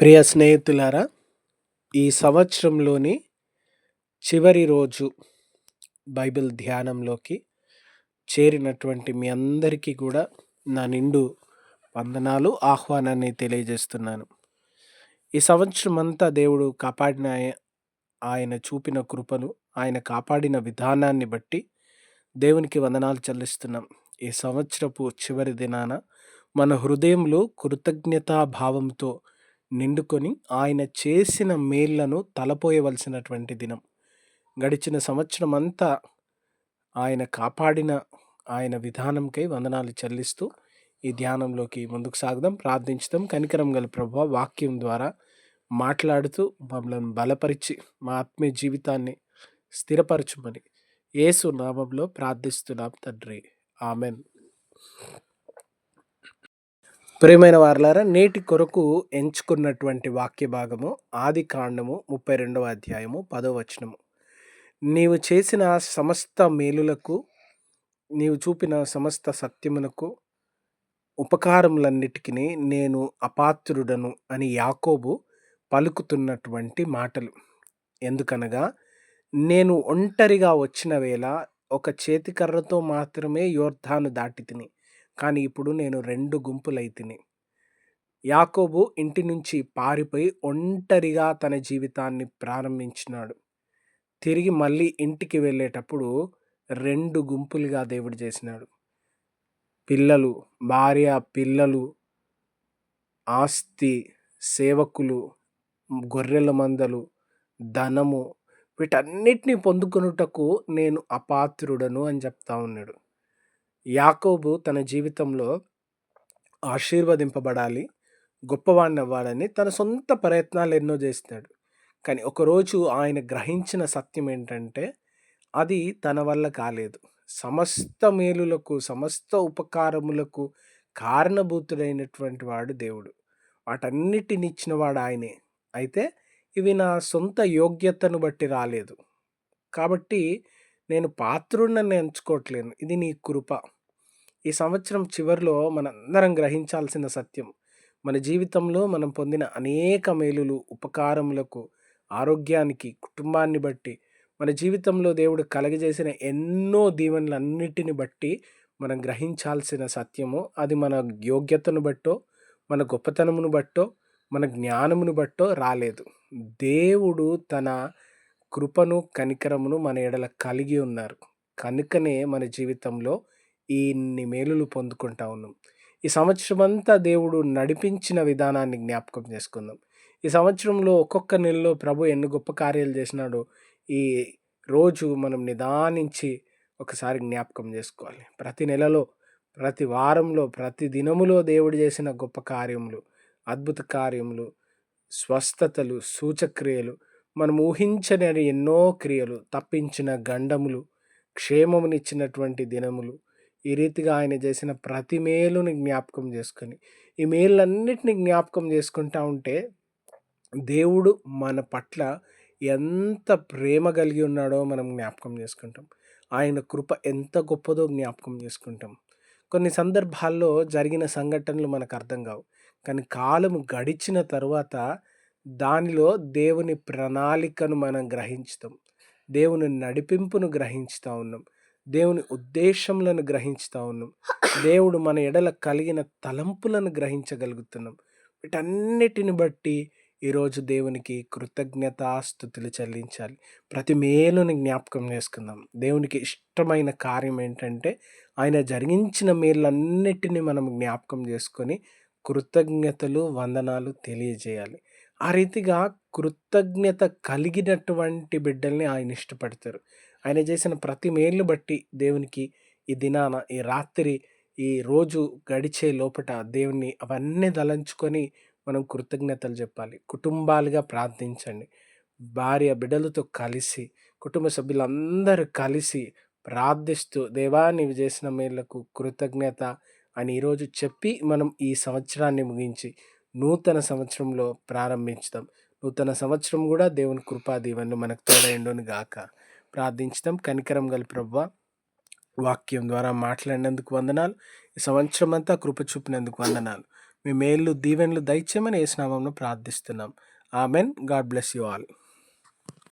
ప్రియ స్నేహితులారా ఈ సంవత్సరంలోని చివరి రోజు బైబిల్ ధ్యానంలోకి చేరినటువంటి మీ అందరికీ కూడా నా నిండు వందనాలు ఆహ్వానాన్ని తెలియజేస్తున్నాను. ఈ సంవత్సరం అంతా దేవుడు కాపాడిన ఆయన చూపిన కృపను ఆయన కాపాడిన విధానాన్ని బట్టి దేవునికి వందనాలు చెల్లిస్తున్నాం. ఈ సంవత్సరపు చివరి దినాన మన హృదయంలో కృతజ్ఞతా భావంతో నిండుకొని ఆయన చేసిన మేళ్ళను తలపోయవలసినటువంటి దినం. గడిచిన సంవత్సరం అంతా ఆయన కాపాడిన ఆయన విధానంకై వందనాలు చెల్లిస్తూ ఈ ధ్యానంలోకి ముందుకు సాగుదాం. ప్రార్థించుదాం. కనికరం గల ప్రభు వాక్యం ద్వారా మాట్లాడుతూ మమ్మల్ని బలపరిచి మా ఆత్మీయ జీవితాన్ని స్థిరపరచుమని యేసు నామంలో ప్రార్థిస్తున్నాం తండ్రి. ఆమెన్. ప్రియమైన వారలారా నేటి కొరకు ఎంచుకున్నటువంటి వాక్య భాగము ఆది కాండము ముప్పై రెండవ అధ్యాయము పదో వచనము. నీవు చేసిన సమస్త మేలులకు నీవు చూపిన సమస్త సత్యమునకు ఉపకారములన్నిటికీ నేను అపాత్రుడను అని యాకోబు పలుకుతున్నటువంటి మాటలు. ఎందుకనగా నేను ఒంటరిగా వచ్చిన వేళ ఒక చేతికర్రతో మాత్రమే యోర్ధాను దాటి తిని కానీ ఇప్పుడు నేను రెండు గుంపులైతిని. యాకోబు ఇంటి నుంచి పారిపోయి ఒంటరిగా తన జీవితాన్ని ప్రారంభించినాడు. తిరిగి మళ్ళీ ఇంటికి వెళ్ళేటప్పుడు రెండు గుంపులుగా దేవుడు చేసినాడు. పిల్లలు భార్య పిల్లలు ఆస్తి సేవకులు గొర్రెల మందలు ధనము వీటన్నిటిని పొందుకొనుటకు నేను అపాత్రుడను అని చెప్తా ఉన్నాడు. యాకోబు తన జీవితంలో ఆశీర్వదింపబడాలి గొప్పవాడిని అవ్వాలని తన సొంత ప్రయత్నాలు ఎన్నో చేస్తాడు. కానీ ఒకరోజు ఆయన గ్రహించిన సత్యం ఏంటంటే అది తన వల్ల కాలేదు. సమస్త మేలులకు సమస్త ఉపకారములకు కారణభూతుడైనటువంటి వాడు దేవుడు. వాటన్నిటినిచ్చిన వాడు ఆయనే. అయితే ఇవి నా సొంత యోగ్యతను బట్టి రాలేదు. కాబట్టి నేను పాత్రుడిని ఎంచుకోవట్లేను. ఇది నీ కృప. ఈ సంవత్సరం చివరిలో మనందరం గ్రహించాల్సిన సత్యం. మన జీవితంలో మనం పొందిన అనేక మేలులు ఉపకారములకు ఆరోగ్యానికి కుటుంబాన్ని బట్టి మన జీవితంలో దేవుడు కలగజేసిన ఎన్నో దీవెనలన్నిటిని బట్టి మనం గ్రహించాల్సిన సత్యము. అది మన యోగ్యతను బట్టో మన గొప్పతనమును బట్టో మన జ్ఞానమును బట్టో రాలేదు. దేవుడు తన కృపను కనికరమును మన ఎడల కలిగి ఉన్నారు. కనుకనే మన జీవితంలో ఇన్ని మేలులు పొందుకుంటా ఉన్నాం. ఈ సంవత్సరం అంతా దేవుడు నడిపించిన విధానాన్ని జ్ఞాపకం చేసుకుందాం. ఈ సంవత్సరంలో ఒక్కొక్క నెలలో ప్రభు ఎన్ని గొప్ప కార్యాలు చేసినాడో ఈ రోజు మనం నిదానించి ఒకసారి జ్ఞాపకం చేసుకోవాలి. ప్రతి నెలలో ప్రతి వారంలో ప్రతి దినములో దేవుడు చేసిన గొప్ప కార్యములు అద్భుత కార్యములు స్వస్థతలు సూచక్రియలు మనం ఊహించని ఎన్నో క్రియలు తప్పించిన గండములు క్షేమమునిచ్చినటువంటి దినములు ఈ రీతిగా ఆయన చేసిన ప్రతి మేలుని జ్ఞాపకం చేసుకొని ఈ మేలన్నిటిని జ్ఞాపకం చేసుకుంటా ఉంటే దేవుడు మన పట్ల ఎంత ప్రేమ కలిగి ఉన్నాడో మనం జ్ఞాపకం చేసుకుంటాం. ఆయన కృప ఎంత గొప్పదో జ్ఞాపకం చేసుకుంటాం. కొన్ని సందర్భాల్లో జరిగిన సంఘటనలు మనకు అర్థం కావు. కానీ కాలం గడిచిన తర్వాత దానిలో దేవుని ప్రణాళికను మనం గ్రహించుతాం. దేవుని నడిపింపును గ్రహించుతూ ఉన్నాం. దేవుని ఉద్దేశములను గ్రహించుతా ఉన్నాం. దేవుడు మన ఎడల కలిగిన తలంపులను గ్రహించగలుగుతున్నాం. వీటన్నిటిని బట్టి ఈరోజు దేవునికి కృతజ్ఞతాస్థుతులు చెల్లించాలి. ప్రతి మేలుని జ్ఞాపకం చేసుకుందాం. దేవునికి ఇష్టమైన కార్యం ఏంటంటే ఆయన జరిగించిన మేలన్నిటిని మనం జ్ఞాపకం చేసుకొని కృతజ్ఞతలు వందనాలు తెలియజేయాలి. ఆ రీతిగా కృతజ్ఞత కలిగినటువంటి బిడ్డల్ని ఆయన ఇష్టపడతారు. ఆయన చేసిన ప్రతి మేలు బట్టి దేవునికి ఈ దినాన ఈ రాత్రి ఈ రోజు గడిచే లోపట దేవుణ్ణి అవన్నీ దలంచుకొని మనం కృతజ్ఞతలు చెప్పాలి. కుటుంబాలుగా ప్రార్థించండి. భార్య బిడ్డలతో కలిసి కుటుంబ సభ్యులందరూ కలిసి ప్రార్థిస్తూ దేవా నీవు చేసిన మేళ్ళకు కృతజ్ఞత అని ఈరోజు చెప్పి మనం ఈ సంవత్సరాన్ని ముగించి నూతన సంవత్సరంలో ప్రారంభించుదాం. నూతన సంవత్సరం కూడా దేవుని కృపా దీవెనలు మనకు తోడైండును గాక ప్రార్థించడం కనికరం గల ప్రభు వాక్యం ద్వారా మాట్లాడినందుకు వందనాలు ఈ సంవత్సరం అంతా కృప చూపినందుకు వందనాలు మీ మేళ్ళు దీవెనలు దయచేయమని ఏ స్నామంలో ప్రార్థిస్తున్నాం. Amen. God bless you all.